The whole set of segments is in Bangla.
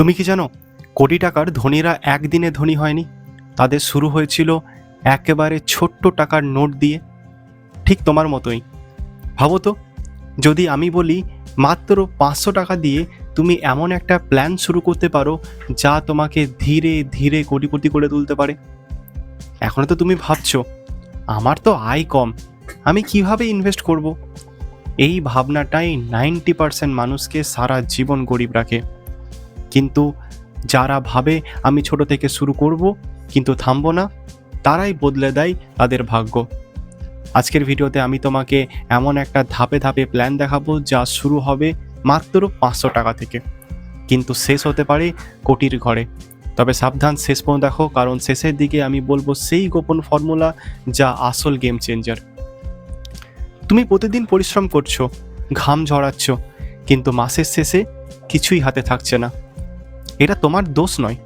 তুমি কি জানো, কোটি টাকার ধনীরা একদিনে ধনী হয়নি? তাদের শুরু হয়েছিল একেবারে ছোট্ট টাকার নোট দিয়ে। ঠিক তোমার মতোই। ভাবো তো, যদি আমি বলি, মাত্র পাঁচশো টাকা দিয়ে তুমি এমন একটা প্ল্যান শুরু করতে পারো, যা তোমাকে ধীরে ধীরে কোটিপতি করে তুলতে পারে। এখন তো তুমি ভাবছ, আমার তো আয় কম, আমি কীভাবে ইনভেস্ট করব? এই ভাবনাটাই নাইনটি পার্সেন্ট মানুষকে সারা জীবন গরিব রাখে। কিন্তু যারা ভাবে আমি ছোট থেকে শুরু করব কিন্তু থামবো না, তারাই বদলে দেয় তাদের ভাগ্য। আজকের ভিডিওতে আমি তোমাকে এমন একটা ধাপে ধাপে প্ল্যান দেখাবো যা শুরু হবে মাত্র পাঁচশো টাকা থেকে। কিন্তু শেষ হতে পারে কোটির ঘরে। তবে সাবধান, শেষ পর্যন্ত দেখো, কারণ শেষের দিকে আমি বলব সেই গোপন ফর্মুলা যা আসল গেম চেঞ্জার তুমি প্রতিদিন পরিশ্রম করছ, ঘাম ঝরাচ্ছ, কিন্তু মাসের শেষে কিছুই হাতে থাকছে না। এটা তোমার দোষ নয়।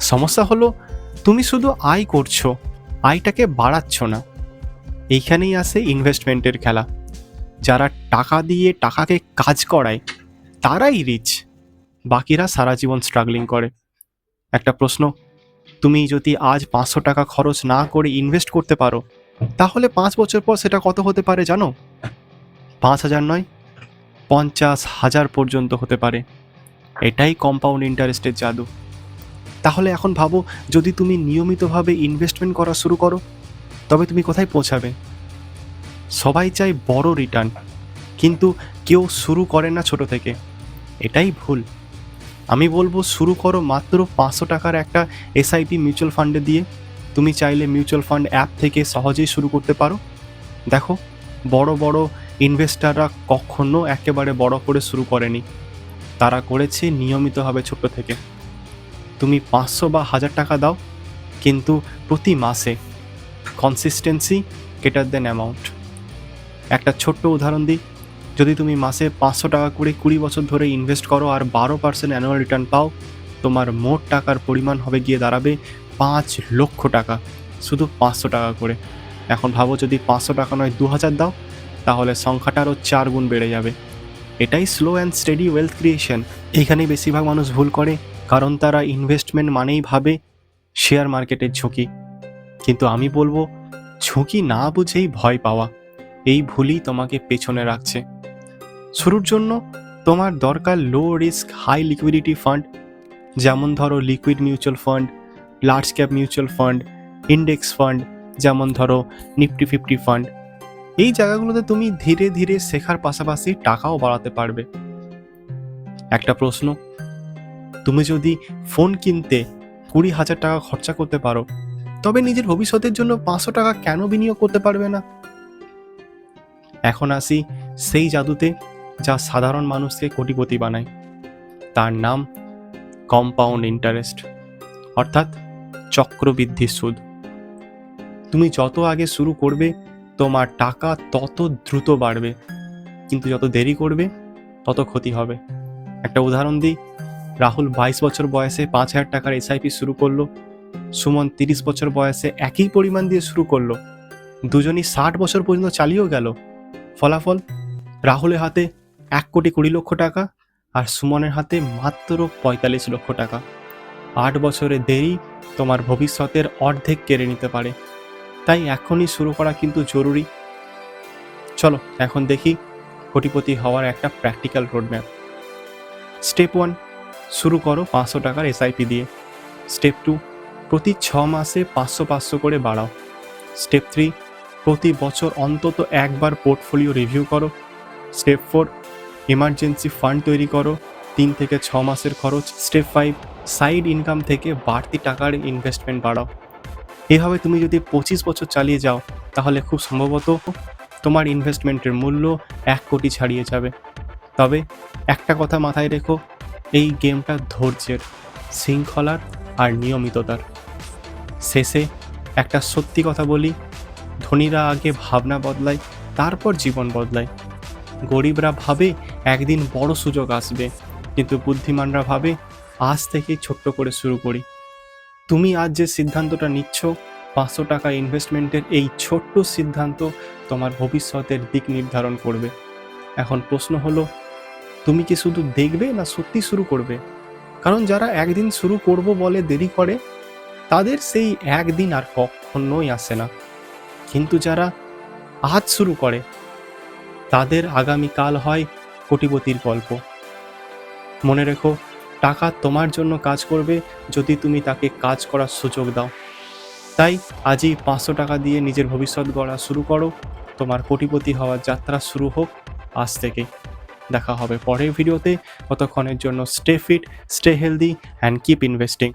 সমস্যা হলো, তুমি শুধু আয় করছ, আয়টাকে বাড়াচ্ছ না। এইখানেই আসে ইনভেস্টমেন্টের খেলা। যারা টাকা দিয়ে টাকাকে কাজ করায়, তারাই রিচ বাকিরা সারা জীবন স্ট্রাগলিং করে। একটা প্রশ্ন, তুমি যদি আজ পাঁচশো টাকা খরচ না করে ইনভেস্ট করতে পারো, তাহলে পাঁচ বছর পর সেটা কত হতে পারে জানো? পাঁচ হাজার নয়, পঞ্চাশ হাজার পর্যন্ত হতে পারে। এটাই কম্পাউন্ড ইন্টারেস্টের জাদু। তাহলে এখন ভাবো, যদি তুমি নিয়মিতভাবে ইনভেস্টমেন্ট করা শুরু করো, তবে তুমি কোথায় পৌঁছাবে? সবাই চায় বড় রিটার্ন কিন্তু কেউ শুরু করে না ছোট থেকে। এটাই ভুল। আমি বলব, শুরু করো মাত্র পাঁচশো টাকার একটা এসআইপি মিউচুয়াল ফান্ডে দিয়ে। তুমি চাইলে মিউচুয়াল ফান্ড অ্যাপ থেকে সহজেই শুরু করতে পারো। দেখো, বড় বড় ইনভেস্টাররা কখনো একেবারে বড় করে শুরু করেনি। তারা করেছে নিয়মিতভাবে ছোট থেকে। তুমি পাঁচশো বা হাজার টাকা দাও, কিন্তু প্রতি মাসে কনসিস্টেন্সি গ্রেটার দেন অ্যামাউন্ট একটা ছোট্ট উদাহরণ দিই, যদি তুমি মাসে পাঁচশো টাকা করে কুড়ি বছর ধরে ইনভেস্ট করো আর বারো পার্সেন্ট অ্যানুয়াল রিটার্ন পাও, তোমার মোট টাকার পরিমাণ হবে গিয়ে দাঁড়াবে পাঁচ লক্ষ টাকা, শুধু পাঁচশো টাকা করে। এখন ভাবো যদি পাঁচশো টাকা নয়, দু হাজার দাও, তাহলে সংখ্যাটা আরও চার গুণ বেড়ে যাবে। এটাই slow and steady wealth creation এখানেই বেশিরভাগ মানুষ ভুল করে, কারণ তারা ইনভেস্টমেন্ট মানেই ভাবে শেয়ার মার্কেটের ঝুঁকি। কিন্তু আমি বলব, ঝুঁকি না বুঝেই ভয় পাওয়া, এই ভুলই তোমাকে পেছনে রাখছে। শুরুর জন্য তোমার দরকার low risk high liquidity fund যেমন ধরো liquid mutual fund large cap mutual fund index fund যেমন ধরো নিফটি ফিফটি ফান্ড এই জায়গাগুলোতে তুমি ধীরে ধীরে শেখার পাশাপাশি টাকাও বাড়াতে পারবে। একটা প্রশ্ন, তুমি যদি ফোন কিনতে কুড়ি হাজার টাকা খরচা করতে পারো, তবে নিজের ভবিষ্যতের জন্য পাঁচশো টাকা কেন বিনিয়োগ করতে পারবে না? এখন আসি সেই জাদুতে যা সাধারণ মানুষকে কোটিপতি বানায়। তার নাম কম্পাউন্ড ইন্টারেস্ট অর্থাৎ চক্রবৃদ্ধি সুদ। তুমি যত আগে শুরু করবে তোমার টাকা তত দ্রুত বাড়বে। কিন্তু যত দেরি করবে, তত ক্ষতি হবে। একটা উদাহরণ দিই, রাহুল বাইশ বছর বয়সে পাঁচ হাজার টাকার এসআইপি শুরু করল, সুমন তিরিশ বছর বয়সে একই পরিমাণ দিয়ে শুরু করল, দুজনই ষাট বছর পর্যন্ত চালিয়েও গেল। ফলাফল, রাহুলের হাতে এক কোটি কুড়ি লক্ষ টাকা আর সুমনের হাতে মাত্র পঁয়তাল্লিশ লক্ষ টাকা। আট বছরের দেরি তোমার ভবিষ্যতের অর্ধেক কেড়ে নিতে পারে। তাই এখনই শুরু করা কিন্তু জরুরি। চলো, এখন দেখি কোটিপতি হওয়ার একটা প্র্যাকটিক্যাল রোডম্যাপ স্টেপ ওয়ান শুরু করো পাঁচশো টাকার এসআইপি দিয়ে। স্টেপ টু প্রতি ছ মাসে পাঁচশো পাঁচশো করে বাড়াও। স্টেপ থ্রি প্রতি বছর অন্তত একবার পোর্টফোলিও রিভিউ করো। স্টেপ ফোর এমার্জেন্সি ফান্ড তৈরি করো। তিন থেকে ছ মাসের খরচ। স্টেপ ফাইভ সাইড ইনকাম থেকে বাড়তি টাকার ইনভেস্টমেন্ট বাড়াও। এভাবে তুমি যদি পঁচিশ বছর চালিয়ে যাও, তাহলে খুব সম্ভবত তোমার ইনভেস্টমেন্টের মূল্য এক কোটি ছাড়িয়ে যাবে। তবে একটা কথা মাথায় রেখো, এই গেমটা ধৈর্যের, শৃঙ্খলার আর নিয়মিততার। শেষে একটা সত্যি কথা বলি, ধনীরা আগে ভাবনা বদলায়, তারপর জীবন বদলায়। গরিবরা ভাবে একদিন বড় সুযোগ আসবে, কিন্তু বুদ্ধিমানরা ভাবে আজ থেকেই ছোট্ট করে শুরু করি। তুমি আজ যে সিদ্ধান্তটা নিচ্ছ, পাঁচশো টাকা ইনভেস্টমেন্টের এই ছোট্ট সিদ্ধান্ত তোমার ভবিষ্যতের দিক নির্ধারণ করবে। এখন প্রশ্ন হলো, তুমি কি শুধু দেখবে না সত্যি শুরু করবে? কারণ যারা একদিন শুরু করব বলে দেরি করে, তাদের সেই একদিন আর কখনোই আসে না। কিন্তু যারা আজ শুরু করে, তাদের আগামীকাল হয় কোটিপতির গল্প। মনে রেখো টাকা তোমার জন্য কাজ করবে যদি তুমি তাকে কাজ করার সুযোগ দাও। তাই আজই পাঁচশো টাকা দিয়ে নিজের ভবিষ্যৎ গড়া শুরু করো। তোমার কোটিপতি হওয়ার যাত্রা শুরু হোক। আজ থেকে দেখা হবে পরের ভিডিওতে। কতক্ষণের জন্য stay fit stay healthy and keep investing